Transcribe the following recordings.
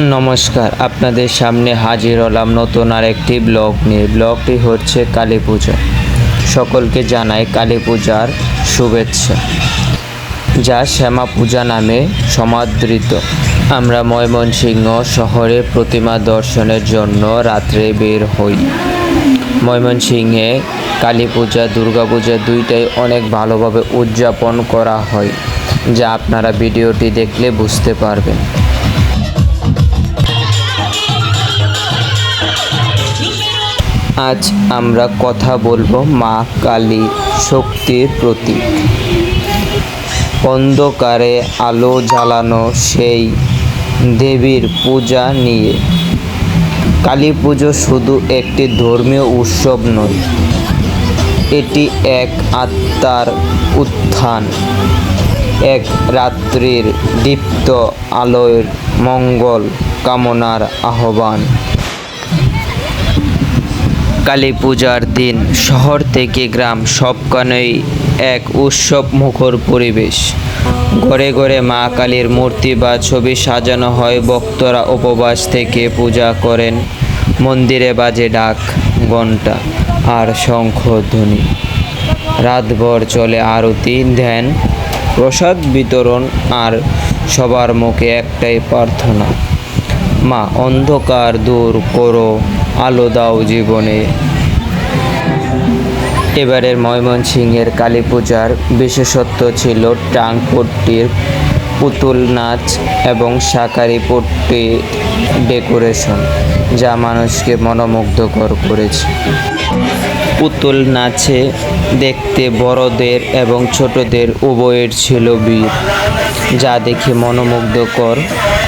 নমস্কার, আপনাদের সামনে হাজির হলাম নতুন আরেকটি ব্লগ নিয়ে। ব্লগটি হচ্ছে কালী পূজা। সকলকে জানাই কালী পূজার শুভেচ্ছা। যা শ্যামা পূজা নামে সমাদৃত। আমরা ময়মনসিংহ শহরে প্রতিমা দর্শনের জন্য রাত্রে বের হই। ময়মনসিংহে কালী পূজা, দুর্গা পূজা দুইটাই অনেক ভালোভাবে উদযাপন করা হয়, যা আপনারা ভিডিওটি দেখলে বুঝতে পারবেন। আজ আমরা কথা বলব মা কালী শক্তির প্রতীক। অন্ধকারে আলো জ্বালানো সেই দেবীর পূজা নিয়ে। কালী পুজো শুধু একটি ধর্মীয় উৎসব নয়, এটি এক আত্মার উত্থান। এক রাত্রির দীপ্ত আলোয় মঙ্গল কামনার আহ্বান। কালী পূজার দিন, শহর থেকে গ্রাম সবখানেই এক উৎসব মুখর পরিবেশ। ঘরে ঘরে মা কালীর মূর্তি বা ছবি সাজানো হয়, ভক্তরা উপবাস থেকে পূজা করেন। মন্দিরে বাজে ডাক, ঘণ্টা আর শঙ্খ ধ্বনি রাতভর চলে আরতি, ধ্যান, প্রসাদ বিতরণ আর সবার মুখে একটাই প্রার্থনা, মা, অন্ধকার দূর করো। আলো দাও জীবনে। এবারের ময়মনসিংহের কালী পূজার বিশেষত্ব ছিল টাংপট্টির পুতুল নাচ এবং শাকারি পট্টি ডেকোরেশন, যা মানুষকে মনোমুগ্ধকর করেছে। পুতুল নাচে দেখতে বড়দের এবং ছোটদের উভয়ের ছিল বীর, যা দেখে মনোমুগ্ধকর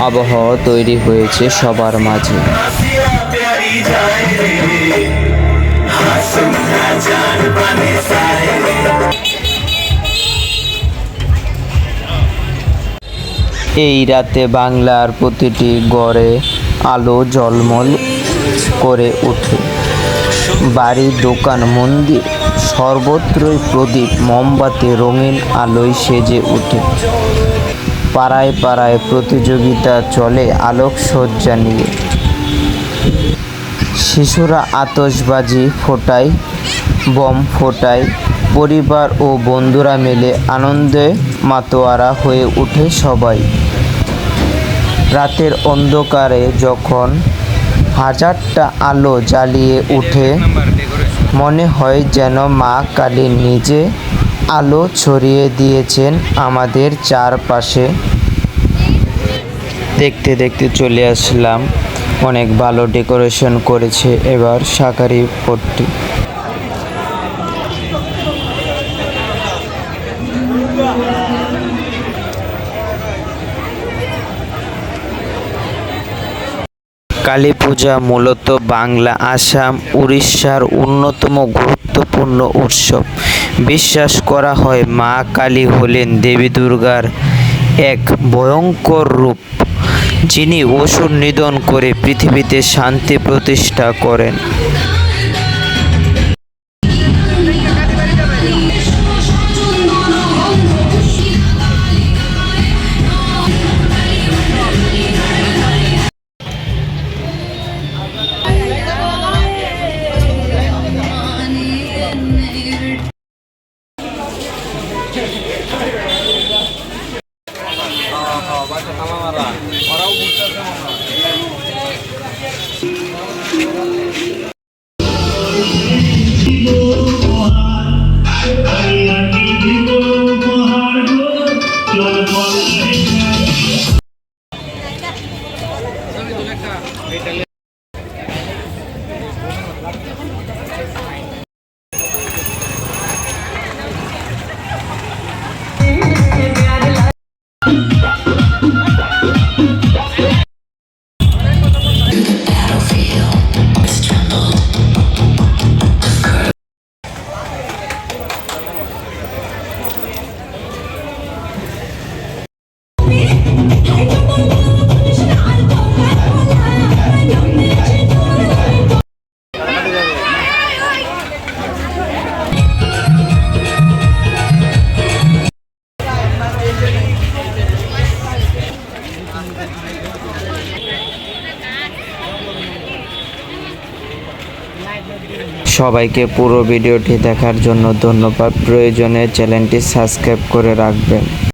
আবহাওয়া তৈরি হয়েছে সবার মাঝে। এই রাতে বাংলার প্রতিটি গড়ে আলো জলমল করে ওঠে। বাড়ি, দোকান, মন্দির, সর্বত্রই প্রদীপ মোমবাতি রঙিন আলোয় সেজে ওঠে। পাড়ায় পাড়ায় প্রতিযোগিতা চলে আলোকসজ্জা নিয়ে। শিশুরা আতশবাজি ফোটায়, বম ফোটায়, পরিবার ও বন্ধুরা মিলে আনন্দে মাতোয়ারা হয়ে ওঠে সবাই। রাতের অন্ধকারে যখন হাজারটা আলো জ্বালিয়ে উঠে মনে হয় যেন মা কালী নিজে আলো ছড়িয়ে দিয়েছেন আমাদের চারপাশে। দেখতে দেখতে চলে আসলাম অনেক ভালো ডেকোরেশন করেছে এবার শাকারি পট্টি। কালী পূজা মূলত বাংলা, আসাম, উড়িষ্যার অন্যতম গুরুত্বপূর্ণ উৎসব। বিশ্বাস করা হয় মা কালী হলেন দেবী দুর্গার এক ভয়ঙ্কর রূপ। যিনি অসুর নিধন করে পৃথিবীতে শান্তি প্রতিষ্ঠা করেন Thank you. আচ্ছা তামামারা ওরাও বুঝতে সবাইকে পুরো ভিডিওটি দেখার জন্য ধন্যবাদ। প্রয়োজনে চ্যানেলটি সাবস্ক্রাইব করে রাখবেন।